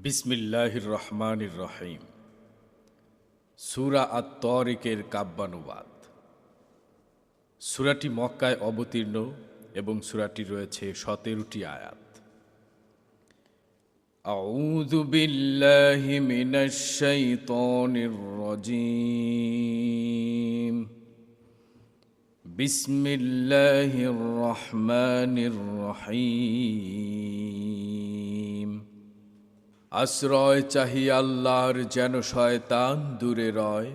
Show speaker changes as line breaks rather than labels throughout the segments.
বিসমিল্লাহির রহমানির রহিম সুরা আত তরিকের কাব্যানুবাদ সুরাটি মক্কায় অবতীর্ণ এবং সুরাটি রয়েছে সতেরোটি আয়াত أعوذ بالله من الشيطان الرجيم بسم الله الرحمن الرحيم আশ্রয় চাহি আল্লাহর যেন শয়তান দূরে রয়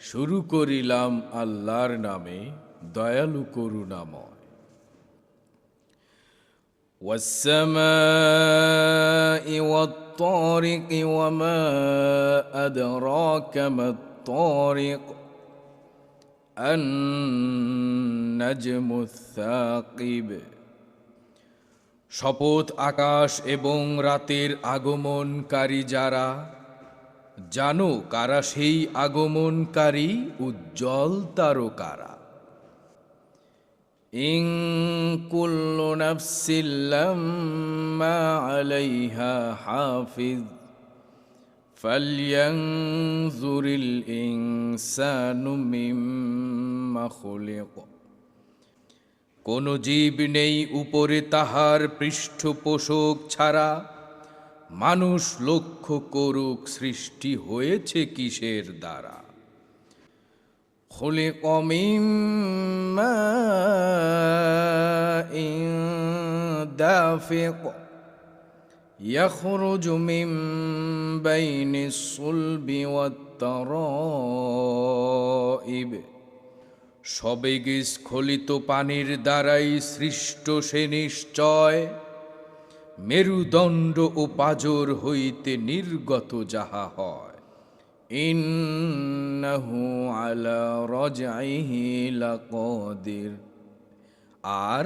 শুরু করিলাম আল্লাহর নামে দয়ালু করুণাময় والسماء والطارق وما أدراك ما الطارق النجم الثاقب শপথ আকাশ এবং রাতের আগমনকারী যারা জানো কারা সেই আগমনকারী উজ্জ্বল তারকারা ইং কুল্লু নাফসিল্লাম্মা আলাইহা হাফিজ فلينظر الإنسان مما خلق কোন জীব নেই উপরে তাহার পৃষ্ঠপোষক ছাড়া মানুষ লক্ষ্য করুক সৃষ্টি হয়েছে কিসের দ্বারা خلق من ماء دافق يخرج من بين الصلب والترائب সবেগে স্খলিত পানির দ্বারাই সৃষ্ট সে নিশ্চয় মেরুদণ্ড ও পাজর হইতে নির্গত যাহা হয় ইন্নাহু আলা রজআইহি লাকাদির আর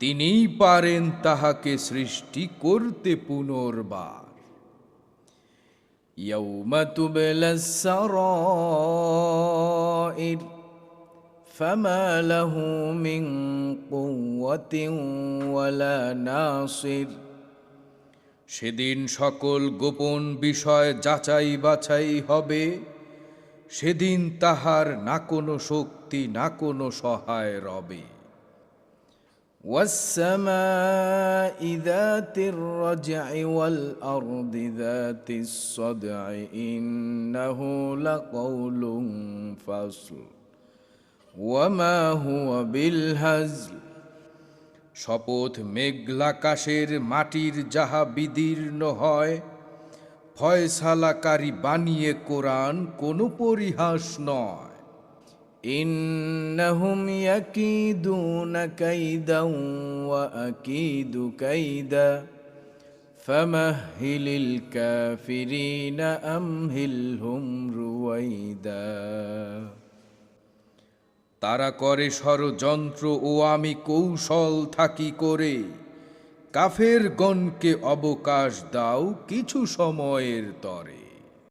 তিনিই পারেন তাহাকে সৃষ্টি করতে পুনর্বার يوم تبلى السرائر فما له من قوة ولا ناصر সেদিন সকল গোপন বিষয় যাচাই বাছাই হবে সেদিন তাহার না কোনো শক্তি না কোনো সহায় রবে والسماء ذات الرجع والأرض ذات الصدع إنه لقول فصل ওয়ামা হুয়া বিলহাজল শপথ মেঘলাকাশের মাটির যাহা বিদীর্ণ হয়, ফয়সালাকারী বানিয়ে কোরআন কোনো পরিহাস নয়। ইন্নাহুম ইয়াকিদুনা কাইদা ওয়া আকিদু কাইদা। ফামাহ্হিলিল কাফিরিনা আমহিলহুম তারা করে ষড়যন্ত্র ও আমি কৌশল থাকি করে। কাফের গণকে অবকাশ দাও কিছু সময়ের তরে।